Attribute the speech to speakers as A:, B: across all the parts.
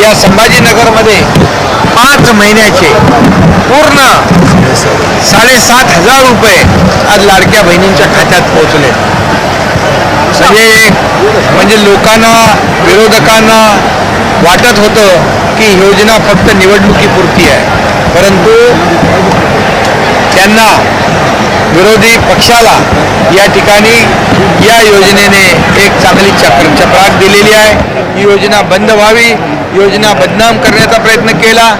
A: या संभाजीनगरमध्ये पाच महिन्याचे पूर्ण साडेसात हजार रुपये आज लाडक्या बहिणींच्या खात्यात पोहोचले. म्हणजे म्हणजे लोकांना विरोधकांना वाटत होतं की योजना फक्त निवडणुकीपुरती आहे. परंतु त्यांना विरोधी पक्षाला या ठिकाणी या योजनेने एक चांगली चक्र चपराक दिलेली आहे. ही योजना बंद व्हावी. योजना बदनाम करण्याचा प्रयत्न केला.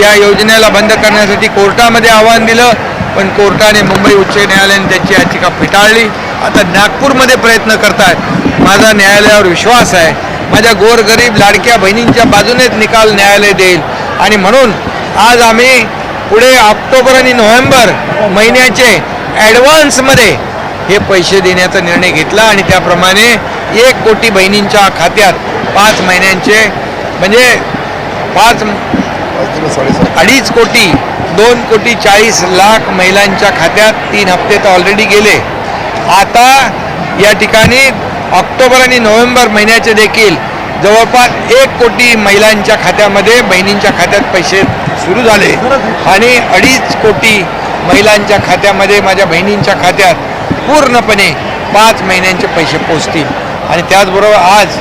A: या योजनेला बंद करण्यासाठी कोर्टामध्ये आव्हान दिलं. पण कोर्टाने मुंबई उच्च न्यायालयाने त्याची याचिका फेटाळली. आता नागपूरमध्ये प्रयत्न करतायत. माझा न्यायालयावर विश्वास आहे. माझ्या गोरगरीब लाडक्या बहिणींच्या बाजूनेच निकाल न्यायालय देईल. आणि म्हणून आज आम्ही पुढे ऑक्टोबर आणि नोव्हेंबर महिन्याचे ॲडव्हान्समध्ये हे पैसे देण्याचा निर्णय घेतला आणि त्याप्रमाणे एक कोटी बहिणींच्या खात्यात पाच महिन्यांचे म्हणजे पाच अडीच कोटी दोन कोटी चाळीस लाख महिलांच्या खात्यात तीन हप्ते तर ऑलरेडी गेले. आता या ठिकाणी ऑक्टोबर आणि नोव्हेंबर महिन्याचे देखील जवळपास एक कोटी महिलांच्या खात्यामध्ये बहिणींच्या खात्यात पैसे सुरू झाले. आणि अडीच कोटी महिलांच्या खात्यामध्ये माझ्या बहिणींच्या खात्यात पूर्णपणे पाच महिन्यांचे पैसे पोचतील. आणि त्याचबरोबर आज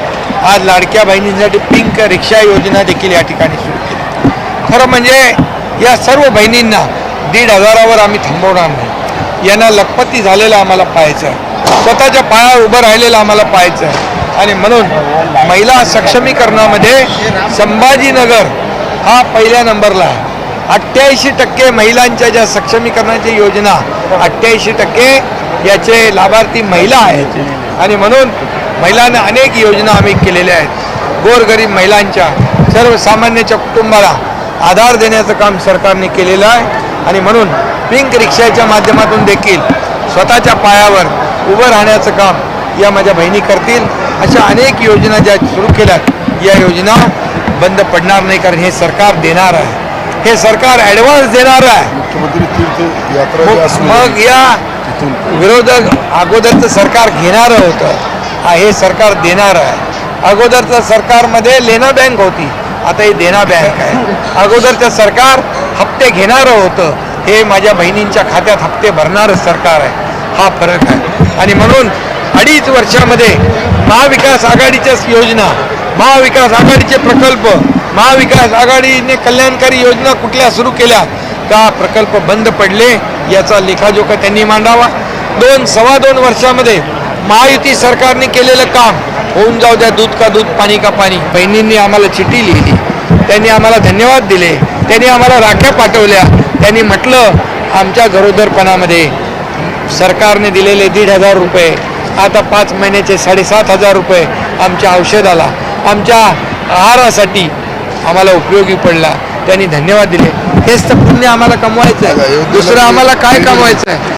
A: आज लाडक्या बहिणींसाठी पिंक रिक्षा योजना देखील या ठिकाणी सुरू केली. खरं म्हणजे या सर्व बहिणींना दीड हजारावर आम्ही थांबवणार नाही. यांना लखपती झालेलं आम्हाला पाहायचं आहे. स्वतःच्या पायावर उभं राहिलेलं आम्हाला पाहायचं आहे. आणि म्हणून महिला सक्षमीकरणामध्ये संभाजीनगर हा पहिल्या नंबरला आहे. अठ्ठ्याऐंशी टक्के महिलांच्या ज्या सक्षमीकरणाची योजना अठ्ठ्याऐंशी टक्के याचे लाभार्थी महिला आहेत. आणि म्हणून महिलांना अनेक योजना आम्ही केलेल्या आहेत. गोरगरीब महिलांच्या सर्वसामान्याच्या कुटुंबाला आधार देण्याचं काम सरकारने केलेलं आहे. आणि म्हणून पिंक रिक्षाच्या माध्यमातून देखील स्वतःच्या पायावर उभं राहण्याचं काम या माझ्या बहिणी करतील. अशा अनेक योजना ज्या सुरू केल्यात या योजना बंद पडणार नाही कारण हे सरकार देणार आहे. हे सरकार ॲडव्हान्स देणार आहे.
B: मुख्यमंत्री
A: मग- या विरोधक अगोदरचं सरकार घेणारं होतं. हा हे सरकार देणार आहे. अगोदरचं सरकारमध्ये लेना बँक होती. आता ही देना बँक आहे. अगोदरचं सरकार हप्ते घेणारं होतं. हे माझ्या बहिणींच्या खात्यात हप्ते भरणारं सरकार आहे. हा फरक आहे. आणि म्हणून अडीच वर्षामध्ये महाविकास आघाडीच्या योजना महाविकास आघाडीचे प्रकल्प महाविकास आघाडीने कल्याणकारी योजना कुठल्या सुरू केल्या का प्रकल्प बंद पडले याचा लेखाजोखा त्यांनी मांडावा. दोन सव्वा दोन वर्षामध्ये महायुती सरकारने केलेलं काम होऊन जाऊ द्या दूध का दूध पाणी का पाणी. बहिणींनी आम्हाला चिठ्ठी लिहिली. त्यांनी आम्हाला धन्यवाद दिले. त्यांनी आम्हाला राख्या पाठवल्या. त्यांनी म्हटलं आमच्या गरोदरपणामध्ये सरकारने दिलेले दीड हजार रुपये आता पाच महिन्याचे साडेसात हजार रुपये आमच्या औषधाला आमच्या आहारासाठी आम्हाला उपयोगी पडला. त्यांनी धन्यवाद दिले. हेच तर पुण्य आम्हाला कमवायचं आहे दुसरं आम्हाला काय कमवायचं आहे